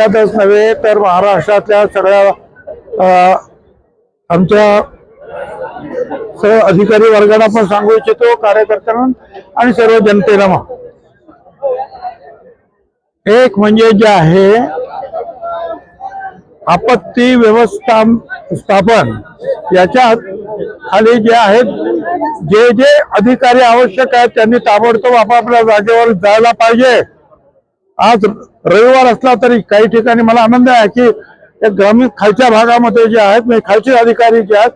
त्यातच नव्हे तर महाराष्ट्रातल्या सगळ्या आमच्या सर्व अधिकारी वर्गाला पण सांगू इच्छितो कार्यकर्त्यांना आणि सर्व जनतेला मग. एक म्हणजे जे आहे आपत्ती व्यवस्था स्थापन याच्या खाली जे आहेत जे जे अधिकारी आवश्यक आहेत त्यांनी ताबडतोब आपापल्या जागेवर जायला पाहिजे. आज रविवार असला तरी काही ठिकाणी मला आनंद आहे की ग्रामीण खालच्या भागामध्ये जे आहेत म्हणजे खालचे अधिकारी जे आहेत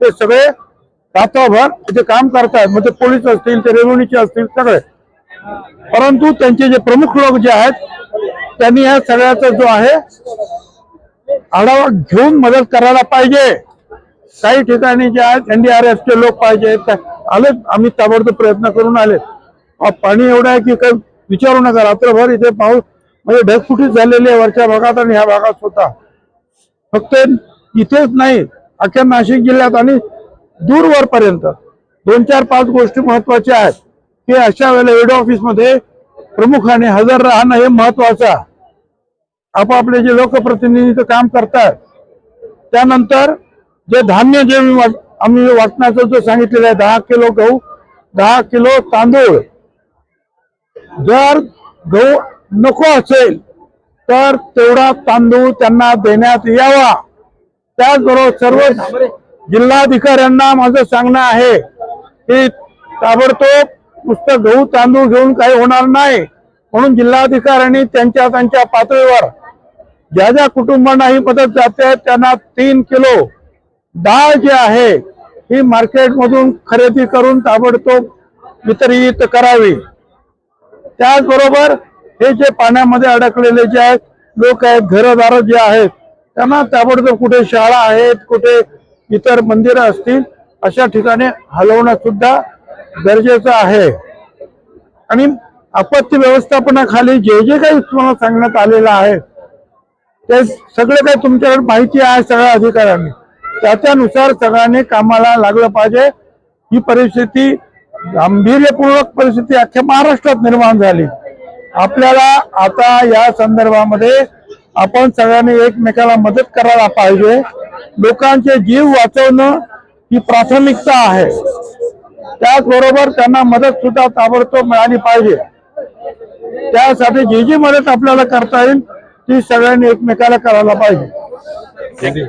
ते सगळे रात्रभर इथे काम करतायत. मग ते पोलीस असतील ते रेव्हेन्यूचे असतील सगळे. परंतु त्यांचे जे प्रमुख लोक जे आहेत त्यांनी या सगळ्याचा जो आहे आढावा घेऊन मदत करायला पाहिजे. काही ठिकाणी जे आहेत एनडीआरएफचे लोक पाहिजे त्या- आले आम्ही ताबडतोब प्रयत्न करून आले पाणी एवढं आहे की काही विचारू नका रात्रभर इथे पाऊस म्हणजे ढगफुटी झालेली आहे वरच्या भागात आणि ह्या भागात स्वतः फक्त इथेच नाही अख्ख्या नाशिक जिल्ह्यात आणि दूरवरपर्यंत. दोन चार पाच गोष्टी महत्त्वाच्या आहेत. की अशा वेळेला एडो ऑफिसमध्ये प्रमुखाने हजर राहणं हे महत्वाचं आहे. आपापले जे लोकप्रतिनिधी काम करतात त्यानंतर जे धान्य जे मी आम्ही वाटण्याचं जो सांगितलेलं आहे दहा किलो गहू दहा किलो तांदूळ जर गहू नको असेल तर तेवढा तांदूळ त्यांना देण्यात यावा. त्याचबरोबर सर्व जिल्हाधिकाऱ्यांना माझं सांगणं आहे की ताबडतोब नुसतं गहू तांदूळ घेऊन काही होणार नाही. म्हणून जिल्हाधिकाऱ्यांनी त्यांच्या त्यांच्या पातळीवर ज्या ज्या कुटुंबांना ही मदत जाते त्यांना तीन किलो डाळ जी आहे ही मार्केटमधून खरेदी करून ताबडतोब वितरित करावी. त्याचबरोबर हे जे पाण्यामध्ये अडकलेले जे आहेत लोक आहेत घरदार जे आहेत त्यांना ताबडतोब कुठे शाळा आहेत कुठे इतर मंदिरं असतील अशा ठिकाणी हलवणं सुद्धा गरजेचं आहे. आणि आपत्ती व्यवस्थापनाखाली जे जे काही तुम्हाला सांगण्यात आलेलं आहे ते सगळं काही तुमच्याकडे माहिती आहे सगळ्या अधिकाऱ्यांनी. त्याच्यानुसार सगळ्यांनी कामाला लागलं पाहिजे. ही परिस्थिती गांभीर्यपूर्वक परिस्थिती अख्ख्या महाराष्ट्रात निर्माण झाली. आपल्याला आता या संदर्भामध्ये आपण सगळ्यांनी एकमेकाला मदत करायला पाहिजे. लोकांचे जीव वाचवणं ही प्राथमिकता आहे. त्याचबरोबर त्यांना मदत सुद्धा ताबडतोब मिळाली पाहिजे. त्यासाठी जी जी मदत आपल्याला करता येईल ती सगळ्यांनी एकमेकाला करायला पाहिजे.